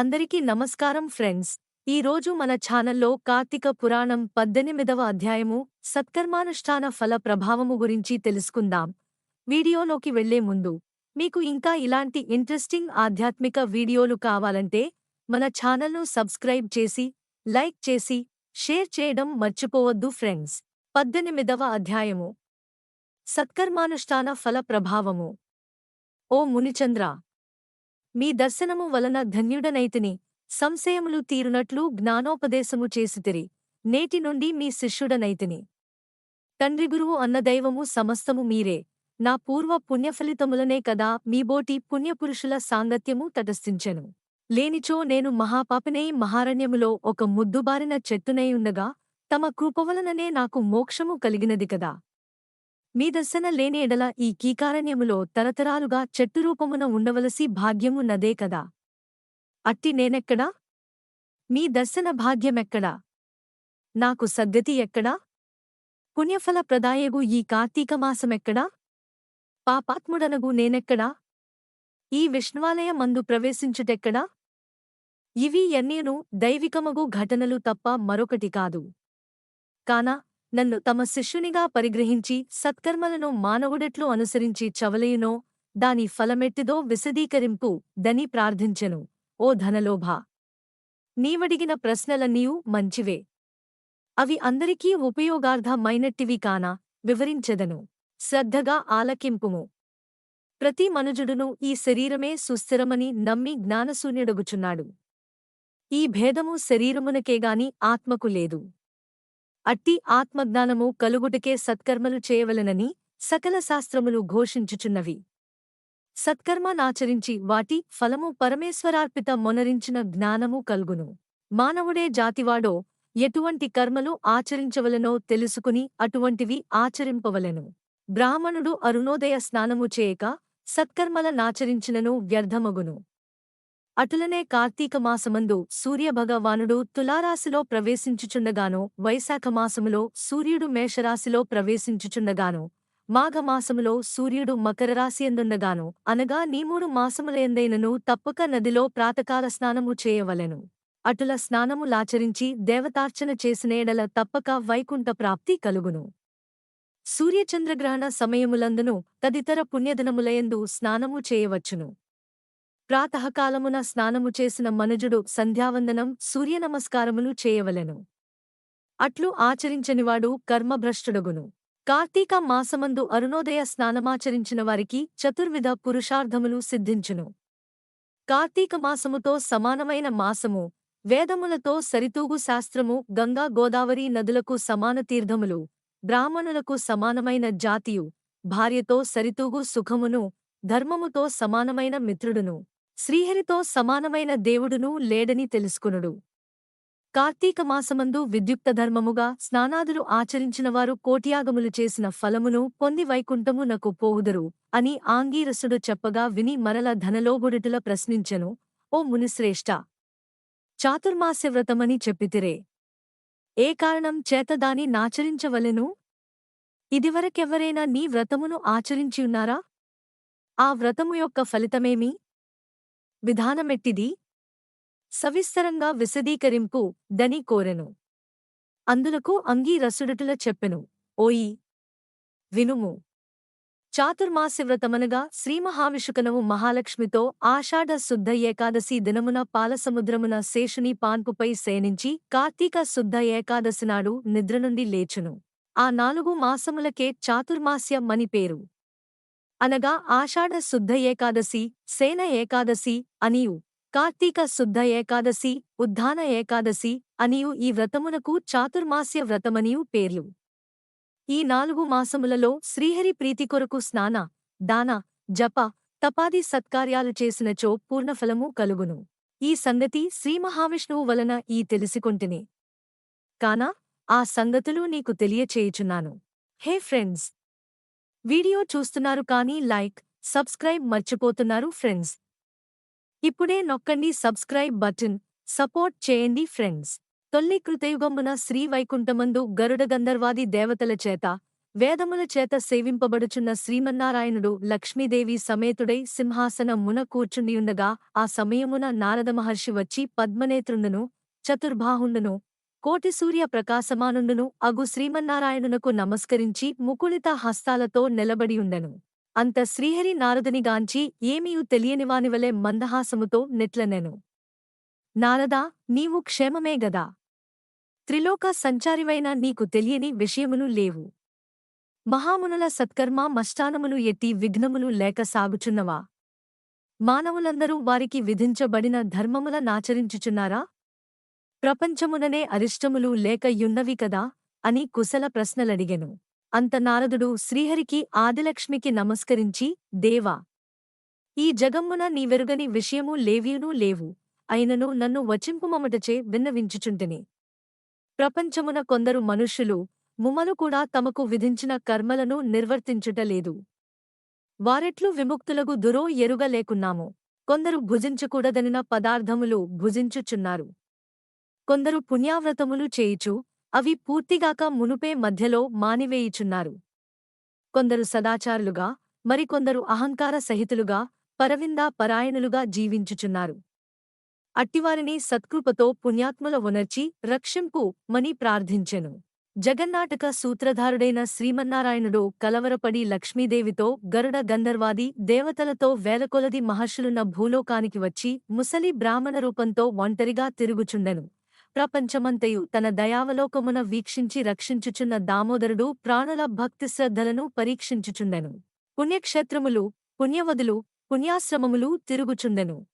అందరికీ నమస్కారం ఫ్రెండ్స్. ఈ రోజు మన ఛానల్లో కార్తీక పురాణం పద్దెనిమిదవ అధ్యాయము సత్కర్మానుష్ఠాన ఫల ప్రభావము గురించి తెలుసుకుందాం. వీడియోలోకి వెళ్ళే ముందు మీకు ఇంకా ఇలాంటి ఇంట్రెస్టింగ్ ఆధ్యాత్మిక వీడియోలు కావాలంటే మన ఛానల్ను సబ్స్క్రైబ్ చేసి లైక్ చేసి షేర్ చేయడం మర్చిపోవద్దు ఫ్రెండ్స్. పద్దెనిమిదవ అధ్యాయము సత్కర్మానుష్ఠాన ఫల ప్రభావము. ఓ మునిచంద్ర మీ దర్శనము వలన ధన్యుడనైతిని. సంశయములు తీరునట్లు జ్ఞానోపదేశము చేసితిరి. నేటి నుండి మీ శిష్యుడనైతిని. తండ్రి గురువు అన్న దైవము సమస్తము మీరే. నా పూర్వ పుణ్యఫలితములనే కదా మీబోటి పుణ్యపురుషుల సాంగత్యము తటస్థించెను. లేనిచో నేను మహాపాపనే మహారణ్యములో ఒక ముద్దుబారిన చెట్టునై తమ కృపవలననే నాకు మోక్షము కలిగినది కదా. మీ దర్శన లేని ఎడల ఈ కీకారణ్యములో తరతరాలుగా చెట్టు రూపమున ఉండవలసి భాగ్యము నదే కదా? అట్టి నేనెక్కడా? మీ దర్శన భాగ్యమెక్కడా? నాకు సద్గతి ఎక్కడా? పుణ్యఫల ప్రదాయగు ఈ కార్తీక మాసమెక్కడా? పాపాత్ముడనగు నేనెక్కడా? ఈ విష్ణువాలయ మందు ప్రవేశించుటెక్కడా? ఇవి ఎన్నేను దైవికమగు ఘటనలు తప్ప మరొకటి కాదు. కాన నన్ను తమ శిష్యునిగా పరిగ్రహించి సత్కర్మలను మానవుడెట్లు అనుసరించి చవలయునో దాని ఫలమెట్టిదో విశదీకరింపు దని ప్రార్థించెను ఓ ధనలోభ! నీవడిగిన ప్రశ్నలన్నీయూ మంచివే. అవి అందరికీ ఉపయోగార్థమైనట్టివి కాన? వివరించెదను. శ్రద్ధగా ఆలకింపుము. ప్రతి మనుజుడును ఈ శరీరమే సుస్థిరమని నమ్మి జ్ఞానశూన్యుడగుచున్నాడు. ఈ భేదము శరీరమునకేగాని ఆత్మకు లేదు. అట్టి ఆత్మజ్ఞానము కలుగుటకే సత్కర్మలు చేయవలెనని సకల శాస్త్రములు ఘోషించుచున్నవి. సత్కర్మనాచరించి వాటి ఫలము పరమేశ్వరార్పిత మొనరించిన జ్ఞానము కల్గును. మానవుడే జాతివాడో ఎటువంటి కర్మలు ఆచరించవలెనో తెలుసుకుని అటువంటివి ఆచరింపవలెను. బ్రాహ్మణుడు అరుణోదయ స్నానము చేయక సత్కర్మల నాచరించినను వ్యర్థమగును. అటులనే కార్తీక మాసమందు సూర్యభగవానుడు తులారాశిలో ప్రవేశించుచుండగాను వైశాఖమాసములో సూర్యుడు మేషరాశిలో ప్రవేశించుచుండగాను మాఘమాసములో సూర్యుడు మకరరాశియందుండగాను అనగా నీమూడు మాసములయందైనను తప్పక నదిలో ప్రాతకాల స్నానము చేయవలెను. అటుల స్నానములాచరించి దేవతార్చన చేసినేడల తప్పక వైకుంఠ ప్రాప్తి కలుగును. సూర్యచంద్రగ్రహణ సమయములందును తదితర పుణ్యదినములయందు స్నానము చేయవచ్చును. ప్రాతకాలమున స్నానము చేసిన మనుజుడు సంధ్యావందనం సూర్యనమస్కారములు చేయవలెను. అట్లు ఆచరించనివాడు కర్మభ్రష్టుడగును. కార్తీక మాసమందు అరుణోదయ స్నానమాచరించిన వారికి చతుర్విధ పురుషార్థములు సిద్ధించును. కార్తీక మాసముతో సమానమైన మాసము వేదములతో సరితూగు శాస్త్రము గంగా గోదావరి నదులకు సమాన తీర్థములు బ్రాహ్మణులకు సమానమైన జాతియు భార్యతో సరితూగు సుఖమును ధర్మముతో సమానమైన మిత్రుడును. శ్రీహరితో సమానమైన దేవుడునూ లేడని తెలుసుకునుడు. కార్తీక మాసమందు విద్యుక్త ధర్మముగా స్నానాదులు ఆచరించినవారు కోట్యాగములు చేసిన ఫలమును పొంది వైకుంఠమునకు పోవుదరు అని ఆంగీరసుడు చెప్పగా విని మరల ధనలోగుడిటుల ప్రశ్నించెను ఓ మునిశ్రేష్ఠ చాతుర్మాస్యవ్రతమని చెప్పితిరే! ఏ కారణం చేత దాని నాచరించవలెను? ఇదివరకెవ్వరైనా నీ వ్రతమును ఆచరించియున్నారా ఆ వ్రతము యొక్క ఫలితమేమి? విధానమెట్టిది? సవిస్తరంగా విశదీకరింపు దని కోరెను. అందులకు అంగీరసుడుటుల చెప్పెను. ఓయి! వినుము. చాతుర్మాసివ్రతమనగా శ్రీమహావిషుకనవు మహాలక్ష్మితో ఆషాఢ శుద్ధ ఏకాదశి దినమున పాలసముద్రమున శేషుని పాన్పుపై సేనించి కార్తీక శుద్ధ ఏకాదశి నాడు నిద్ర నుండి లేచును. ఆ నాలుగు మాసములకే చాతుర్మాస్య మని పేరు. అనగా ఆషాఢ శుద్ధ ఏకాదశి సేన ఏకాదశి అనియు కార్తీక శుద్ధ ఏకాదశి ఉద్ధాన ఏకాదశి అనియు ఈ వ్రతమునకు చాతుర్మాస్య వ్రతమనియు పేర్లు. ఈ నాలుగు మాసములలో శ్రీహరి ప్రీతి కొరకు స్నాన దాన జప తపాది సత్కార్యాలు చేసినచో పూర్ణఫలము కలుగును. ఈ సంగతి శ్రీమహావిష్ణువు వలన ఈ తెలిసికొంటిని. కానా ఆ సంగతులు నీకు తెలియచేయుచున్నాను. హే ఫ్రెండ్స్ వీడియో చూస్తున్నారు కానీ లైక్ సబ్స్క్రైబ్ మర్చిపోతున్నారు ఫ్రెండ్స్. ఇప్పుడే నొక్కండి సబ్స్క్రైబ్ బటన్. సపోర్ట్ చేయండి ఫ్రెండ్స్. తొల్లి కృతయుగమున శ్రీవైకుంఠమందు గరుడ గంధర్వాది దేవతల చేత వేదముల చేత సేవింపబడుచున్న శ్రీమన్నారాయణుడు లక్ష్మీదేవి సమేతుడై సింహాసన మున కూర్చుండియుండగా ఆ సమయమున నారద మహర్షి వచ్చి పద్మనేత్రుండును చతుర్బాహుండును కోటి సూర్య ప్రకాశమానుండును అగు శ్రీమన్నారాయణునకు నమస్కరించి ముకుళిత హస్తాలతో నిలబడియుండెను. అంత శ్రీహరి నారదునిగాంచి ఏమీయు తెలియనివానివలే మందహాసముతో నెట్లనెను. నారదా నీవు క్షేమమే గదా. త్రిలోక సంచారివైన నీకు తెలియని విషయములు లేవు. మహామునుల సత్కర్మ మష్టానములు ఎట్టి విఘ్నములు లేక సాగుచున్నవా? మానవులందరూ వారికి విధించబడిన ధర్మముల నాచరించుచున్నారా? ప్రపంచముననే అరిష్టములు లేక యున్నవి కదా అని కుశల ప్రశ్నలడిగెను. అంత నారదుడు శ్రీహరికి ఆదిలక్ష్మికి నమస్కరించి దేవా ఈ జగమ్మున నీవెరుగని విషయము లేవ్యూనూ లేవు. అయినను నన్ను వచింపుమమటచే విన్నవించుచుంటిని. ప్రపంచమున కొందరు మనుష్యులు ముమలు కూడా తమకు విధించిన కర్మలను నిర్వర్తించుటలేదు వారెట్లు విముక్తులగు దురో ఎరుగలేకున్నాము. కొందరు భుజించకూడదనిన పదార్థములు భుజించుచున్నారు. కొందరు పుణ్యావ్రతములు చేయుచు అవి పూర్తిగాక మునుపే మధ్యలో మానివేయుచున్నారు. కొందరు సదాచారులుగా మరికొందరు అహంకార సహితులుగా పరవిందా పరాయణులుగా జీవించుచున్నారు. అట్టివారిని సత్కృపతో పుణ్యాత్ముల ఉనర్చి రక్షింపు మని ప్రార్థించెను. జగన్నాటక సూత్రధారుడైన శ్రీమన్నారాయణుడు కలవరపడి లక్ష్మీదేవితో గరుడ గంధర్వాది దేవతలతో వేలకొలది మహర్షులున్న భూలోకానికి వచ్చి ముసలి బ్రాహ్మణ రూపంతో ఒంటరిగా తిరుగుచుండెను. ప్రపంచమంతయు తన దయావలోకమున వీక్షించి రక్షించుచున్న దామోదరుడు ప్రాణుల భక్తి శ్రద్ధలను పరీక్షించుచుండెను. పుణ్యక్షేత్రములు పుణ్యవదులు పుణ్యాశ్రమములు తిరుగుచుండెను.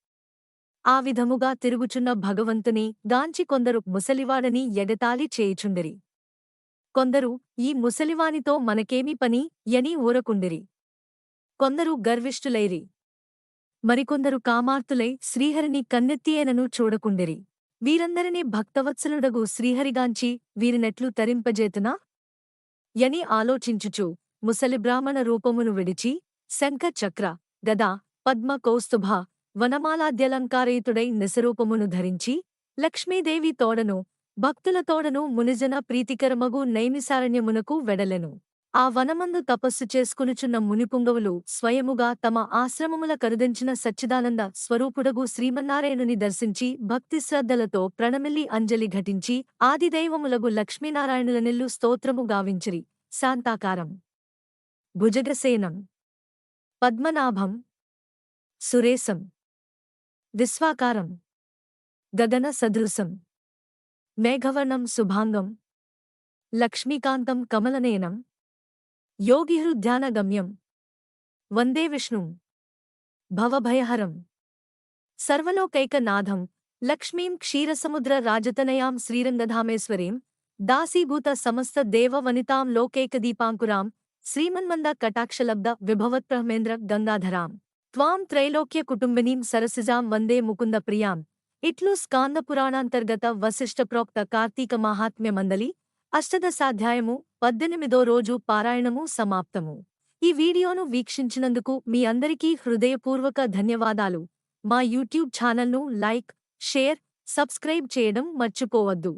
ఆ విధముగా తిరుగుచున్న భగవంతుని గాంచి కొందరు ముసలివాడని ఎగతాళి చేయుచుండిరి. కొందరు ఈ ముసలివానితో మనకేమి పని యని ఊరకుండిరి. కొందరు గర్విష్ఠులైరి. మరికొందరు కామార్తులై శ్రీహరిని కన్నెత్తియేనను చూడకుండిరి. వీరందరినీ భక్తవత్సలుడగు శ్రీహరిగాంచి వీరినెట్లు తరింపజేతునా? యని ఆలోచించుచు ముసలి బ్రాహ్మణ రూపమును విడిచి శంఖ చక్ర గదా పద్మ కౌస్తుభ వనమాలాద్యలంకారయుతుడై నిసరూపమును ధరించి లక్ష్మీదేవి తోడను భక్తుల తోడను మునిజన ప్రీతికరమగు నైమిసారణ్యమునకు వెడలెను. ఆ వనమందు తపస్సు చేసుకునుచున్న మునిపుంగవులు స్వయముగా తమ ఆశ్రమముల కరుదించిన సచ్చిదానంద స్వరూపుడగు శ్రీమన్నారాయణుని దర్శించి భక్తి శ్రద్ధలతో ప్రణమిల్లి అంజలి ఘటించి ఆదిదైవములగు లక్ష్మీనారాయణులనిల్లు స్తోత్రము గావించిరి. శాంతాకారం. భుజగసేనం పద్మనాభం. సురేశం. విశ్వాకారం. గగన సదృశం. మేఘవర్ణం శుభాంగం. లక్ష్మీకాంతం కమలనేనం యోగిహృద్యానగమ్యం వందే విష్ణుం భవభయహరం సర్వలోకైకనాథం లక్ష్మీం క్షీరసముద్ర రాజతనయాం శ్రీరంగధామేశ్వరీం దాసీభూత సమస్త దేవవనితాం లోకైకదీపాంకురాం శ్రీమన్మంద కటాక్షలబ్ద విభవత్ప్రహ్మేంద్ర గంగాధరాం త్వాం త్రైలోక్య కుటుంబినీం సరసిజాం వందే ముకుంద ప్రియాం ఇట్లు స్కాంద పురాణాంతర్గత వశిష్ఠ ప్రోక్త కార్తీక మహాత్మ్య మందలి అష్టదశాధ్యాయము పద్దెనిమిదో రోజు పారాయణము సమాప్తము. ఈ వీడియోను వీక్షించినందుకు మీ అందరికీ హృదయపూర్వక ధన్యవాదాలు. మా యూట్యూబ్ ఛానల్ను లైక్ షేర్ సబ్స్క్రైబ్ చేయడం మర్చిపోవద్దు.